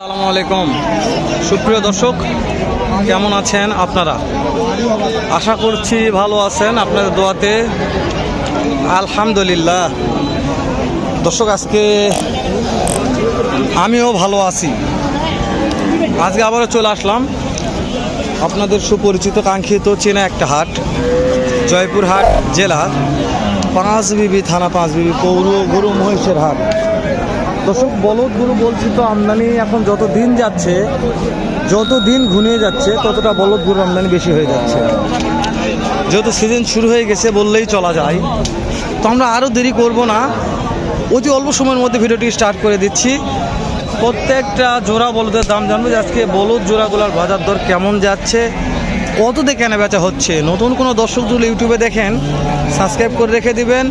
আসসালামু আলাইকুম। সুপ্রিয় দর্শক, কেমন আছেন আপনারা? আশা করছি ভালো আছেন। আপনাদের দোয়াতে আলহামদুলিল্লাহ। দর্শক, আজকে আমিও ভালো আছি। আজকে আবারও চলে আসলাম আপনাদের সুপরিচিত, কাঙ্ক্ষিত, চেনা একটা হাট জয়পুর হাট জেলা, পাঁচ পাঁচবিবি থানা, পাঁচ পাঁচবিবি পৌর, গরু, মহিষের হাট। দর্শক বলদ গরু বলছি তো, আমদানি এখন যত দিন যাচ্ছে, যত দিন ঘনিয়ে যাচ্ছে, ততটা বলদ গরুর আমদানি বেশি হয়ে যাচ্ছে। যেহেতু সিজন শুরু হয়ে গেছে বললেই চলা যায়। তো আমরা আরও দেরি করব না। অতি অল্প সময়ের মধ্যে ভিডিওটি স্টার্ট করে দিচ্ছি। প্রত্যেকটা জোড়া বলদের দাম জানব যে আজকে বলদ জোড়াগুলোর বাজার দর কেমন যাচ্ছে কততে কেনা বেচা হচ্ছে? নতুন কোনো দর্শক যদি ইউটিউবে দেখেন সাবস্ক্রাইব করে রেখে দিবেন।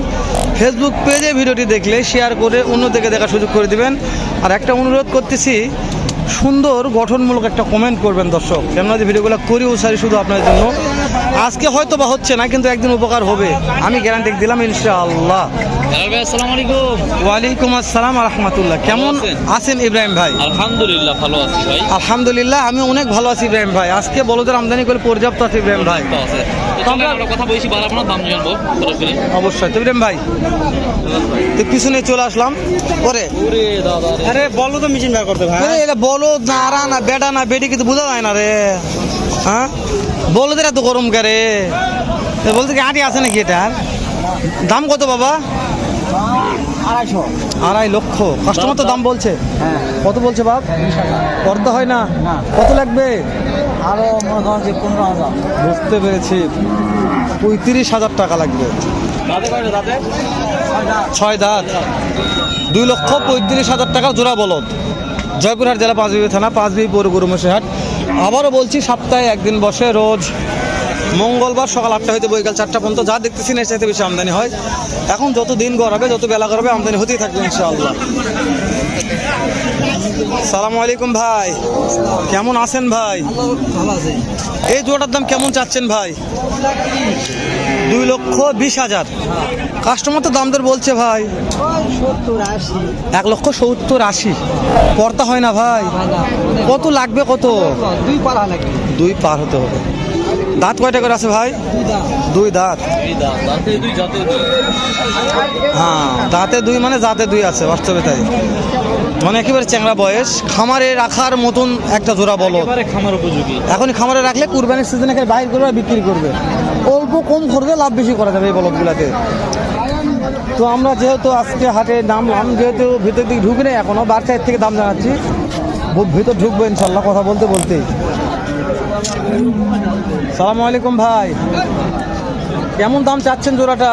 ফেসবুক পেজে ভিডিওটি দেখলে শেয়ার করে অন্যদিকে দেখার সুযোগ করে দিবেন। আর একটা অনুরোধ করতেছি, সুন্দর, গঠনমূলক একটা কমেন্ট করবেন দর্শক। কেননা যে ভিডিওগুলো করি সারি শুধু আপনার জন্য। আজকে হয়তো বা হচ্ছে না, কিন্তু একদিন উপকার হবে। আমি গ্যারান্টি দিলাম, ইনশাআল্লাহ। ওয়ালাইকুম আসসালাম রহমতুল্লাহ কেমন আছেন? ইব্রাহিম ভাই? আলহামদুলিল্লাহ ভালো আছি ভাই। আলহামদুলিল্লাহ আমি অনেক ভালো আছি ইব্রাহিম ভাই। আজকে বলদের আমদানি করে পর্যাপ্ত আছে ইব্রাহিম ভাই। তো আছে। তো চলেন আমরা কথা বলছি বাড়াবো না দাম জানব সরাসরি অবশ্যই। তো ইব্রাহিম ভাই পিছনে চলে আসলাম। পরে? আরে বলো তো মেশিন বের করতে ভাই। এটা বলো না আরা না বেটা না বেটি কিন্তু বোঝা যায় না রে। হ্যাঁ? বলদের এত গরম কে রে বলতে কি আটি আছে নাকি এটার দাম কত বাবা? আড়াইশো। আড়াই লক্ষ। কাস্টমার তো দাম বলছে। হ্যাঁ। কত বলছে বাপ? করতে হয় না। কত লাগবে? আরও মনে করেন যে পনেরো হাজার। বুঝতে পেরেছি। পঁয়ত্রিশ হাজার টাকা লাগবে। ছয় দাঁত। দুই লক্ষ পঁয়ত্রিশ হাজার টাকা জোড়া বলদ। জয়পুরহাট জেলা পাঁচবিবি থানা পাঁচবিবি পৌর গরুমসি হাট আবারও বলছি সপ্তাহে একদিন বসে রোজ মঙ্গলবার সকাল আটটা হইতে বৈকাল চারটা পর্যন্ত যা দেখতেছি না চাইতে বেশি আমদানি হয়। এখন যত দিন গড়াবে যত বেলা গড়াবে আমদানি হতেই থাকবে ইনশাআল্লাহ। সালামু আলাইকুম ভাই। কেমন আছেন ভাই? এই জোড়াটার দাম কেমন চাচ্ছেন ভাই? দুই লক্ষ বিশ হাজার। কাস্টমার তো দাম দর বলছে ভাই। এক লক্ষ সত্তর আশি। পর্দা হয় না ভাই। কত লাগবে কত? দুই পাড়া দুই পার হতে হবে। দাঁত কয়টা করে আছে ভাই? দুই দাঁত। হ্যাঁ দাঁতে দুই মানে জাতে দুই আছে বাস্তবে তাই মানে একেবারে চ্যাংরা বয়স। খামারে রাখার মতন একটা জোড়া বলো খামার উপযোগী। এখন খামারে রাখলে কুরবানির সিজনে বাইর করবে বিক্রি করবে। অল্প কম খরচে লাভ বেশি করা যাবে এই বলদগুলাতে তো আমরা যেহেতু আজকে হাটে নামলাম যেহেতু ভিতর দিকে ঢুকি নেই এখনও বার সাইড থেকে দাম জানাচ্ছি। ভিতর ঢুকবো ইনশাল্লাহ কথা বলতে বলতেই। সালাম আলাইকুম ভাই। কেমন দাম চাচ্ছেন জোড়াটা?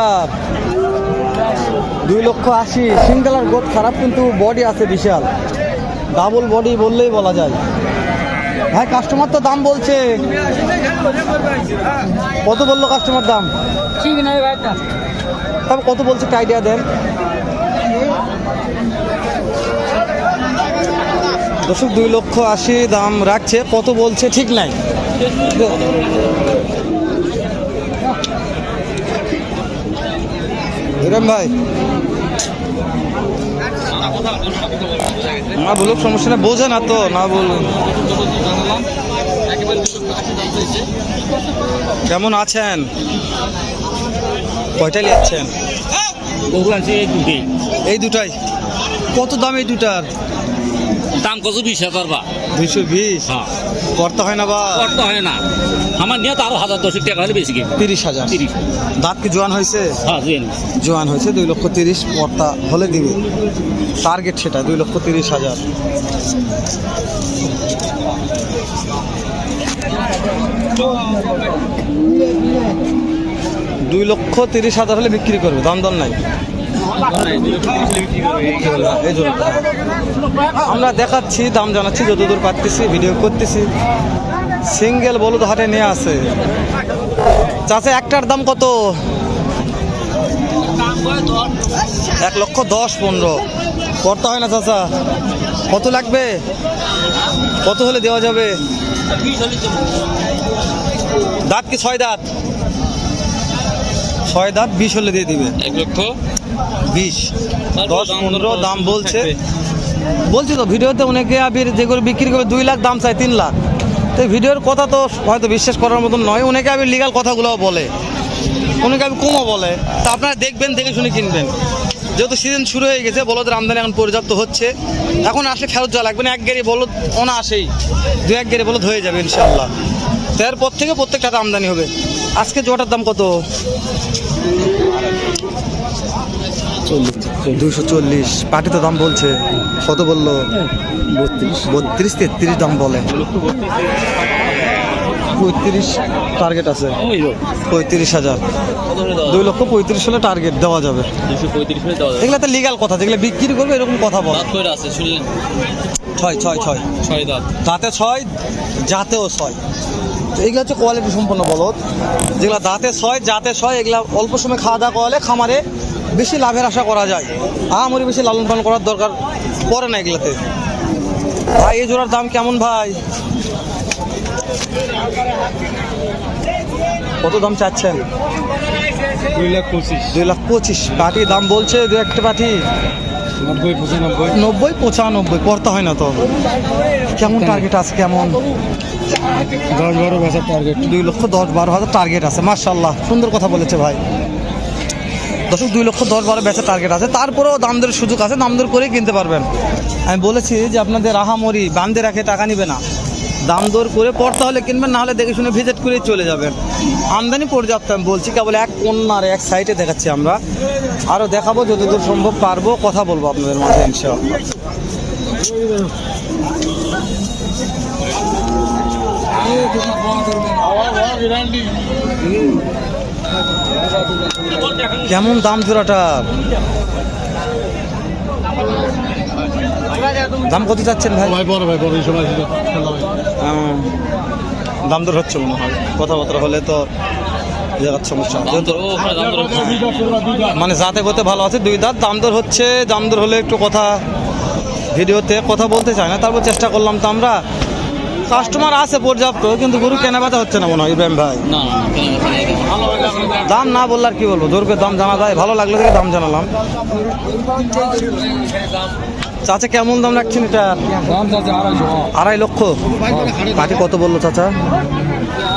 দুই লক্ষ আশি। সিঙ্গেলার গোট খারাপ কিন্তু বডি আছে বিশাল। ডাবল বডি বললেই বলা যায়। ভাই কাস্টমার তো দাম বলছে। কত বলল কাস্টমার দাম? ঠিক নাই ভাই তবে কত বলছে একটা আইডিয়া দেন। দর্শক দুই লক্ষ আশি দাম রাখছে কত বলছে ঠিক নাই। হিরম ভাই। না বলুক সমস্যা না বোঝে না তো না বলুন। কেমন আছেন? কয়টা নিচ্ছেন গরু আছে এই দুটি এই দুটাই। কত দাম এই দুটার? দাম কত বিশ হাজার বা দুইশো বিশ? হ্যাঁ। করতে হয় না বা? করতে হয় না। আমার নিয়ে আরও হাজার দশেক টাকা হলে বেশি তিরিশ হাজার? তিরিশ। দাঁত কি জোয়ান হয়েছে? হ্যাঁ জেন জোয়ান হয়েছে দুই লক্ষ তিরিশ পর্তা হলে দিবে। টার্গেট সেটা দুই লক্ষ তিরিশ হাজার। দুই লক্ষ তিরিশ হাজার হলে বিক্রি করবে দাম দর নাই। আমরা দেখাচ্ছি, দাম জানাচ্ছি, যতদূর পারতেছি ভিডিও করতেছি। সিঙ্গেল বলুদ হাটে নিয়ে আসে চাষে একটার দাম কত? এক লক্ষ দশ পনেরো। করতে হয় না চাচা। কত লাগবে? কত হলে দেওয়া যাবে? দাঁত কি ছয় দাঁত? ছয় দাঁত বিশ হলে দিয়ে দিবে। এক লক্ষ বিশ দশ পনেরো দাম বলছে। বলছি তো ভিডিওতে অনেকে আবির যেগুলো বিক্রি করবে দুই লাখ দাম চায় তিন লাখ। তো ভিডিওর কথা তো হয়তো বিশ্বাস করার মতন নয় অনেকে আবির লিগাল কথাগুলোও বলে। অনেকে আবির কমও বলে। তা আপনারা দেখবেন দেখে শুনে কিনবেন। যেহেতু সিজন শুরু হয়ে গেছে বলদের আমদানি এখন পর্যাপ্ত হচ্ছে। এখন আসলে ফেরত যাওয়া লাগবে না এক গাড়ি বলদ ওনা আসেই দু এক গাড়ি বলদ হয়ে যাবে ইনশাল্লাহ তো এরপর থেকে প্রত্যেকটা আমদানি হবে। আজকে জোটার দাম কত? দুশো চল্লিশ। পাটি তো দাম বলছে কত বলল? বত্রিশ। বত্রিশ তেত্রিশ দাম বলে। পঁয়ত্রিশ টার্গেট আছে। পঁয়ত্রিশ হাজার। দুই লক্ষ পঁয়ত্রিশ হলে টার্গেট দেওয়া যাবে। এগুলো তো লিগাল কথা যেগুলো বিক্রি করবে এরকম কথা বল। ছয় ছয় ছয়। ছয় দাঁত দাঁতে ছয় জাতেও ছয়। তো এগুলো হচ্ছে কোয়ালিটি সম্পন্ন বলদ। যেগুলো দাঁতে ছয় জাতে ছয় এগুলো অল্প সময় খাওয়া দাওয়া করলে খামারে বেশি লাভের আশা করা যায়। আমারই বেশি লালন পালন করার দরকার পড়ে না এগুলাতে। ভাই এই জোড়ার দাম কেমন ভাই? কত দাম চাচ্ছেন? দুই লাখ পঁচিশ। দুই লাখ পঁচিশ। পাটি দাম বলছে দু একটা পাটি। নব্বই পঁচানব্বই। নব্বই পঁচানব্বই পড়তে হয় না তো। কেমন টার্গেট আছে কেমন? দশ বারো বছর টার্গেট দুই লক্ষ দশ বারো হাজার টার্গেট আছে মার্শাল্লাহ সুন্দর কথা বলেছে ভাই। দশক দুই লক্ষ দশ বারো বেচার টার্গেট আছে। তারপরেও দাম দরের সুযোগ আছে দাম দর করেই কিনতে পারবেন। আমি বলেছি যে আপনাদের রাহামরি বান্ধে রাখে টাকা নিবে না। দাম দর করে পড়তে হলে কিনবেন না হলে দেখে শুনে ভিজিট করে চলে যাবেন। আমদানি পর্যাপ্ত আমি বলছি কেবল এক কন্যার এক সাইডে দেখাচ্ছি আমরা। আরও দেখাবো যতদূর সম্ভব পারব কথা বলব আপনাদের মাঝে ইনশাআল্লাহ। কেমন দাম জোড়াটার দাম কত চাচ্ছেন ভাই? ভাই বড় ভাই বড় এই সময় দাম দর হচ্ছে মনে হয়। কথাবার্তা হলে তো জায়গার সমস্যা মানে যাতে করতে ভালো আছে দুই দাঁত দাম দর হচ্ছে দাম দর হলে একটু কথা ভিডিওতে কথা বলতে চায় না তারপর চেষ্টা করলাম তো আমরা। কাস্টমার আছে পর্যাপ্ত কিন্তু গরু কেনা বেচা হচ্ছে না মনে হয় ইব্রাহিম ভাই। দাম না বললে আর কি বলব? জোরকে দাম জানা যায় ভালো লাগল থেকে দাম জানালাম। চাচা কেমন দাম রাখছেন এটা? আড়াই লক্ষ? কাটি কত বলল চাচা?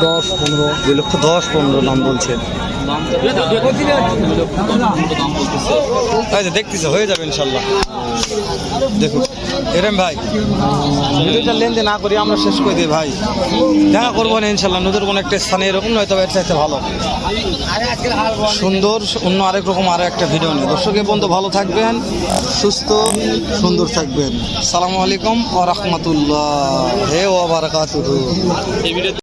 দশ, পনেরো, দুই লক্ষ দশ, পনেরো দাম বলছে। তো দেখতেছে, হয়ে যাবে ইনশাল্লাহ। দেখুন, এরম ভাই, ভিডিওটা লেনদেন না করি, আমরা শেষ করে দিই ভাই। দেখা করব না ইনশাল্লাহ, নতুন কোনো একটা স্থানে এরকম, নয়তো এর চাইতে ভালো। সুন্দর, অন্য আরেক রকম আরও একটা ভিডিও নিয়ে। দর্শকের বন্ধু ভালো থাকবেন, সুস্থ, সুন্দর থাকবেন। সালামু আলাইকুম ও রহমতুল্লাহ। হে ও বারাকাতুহু।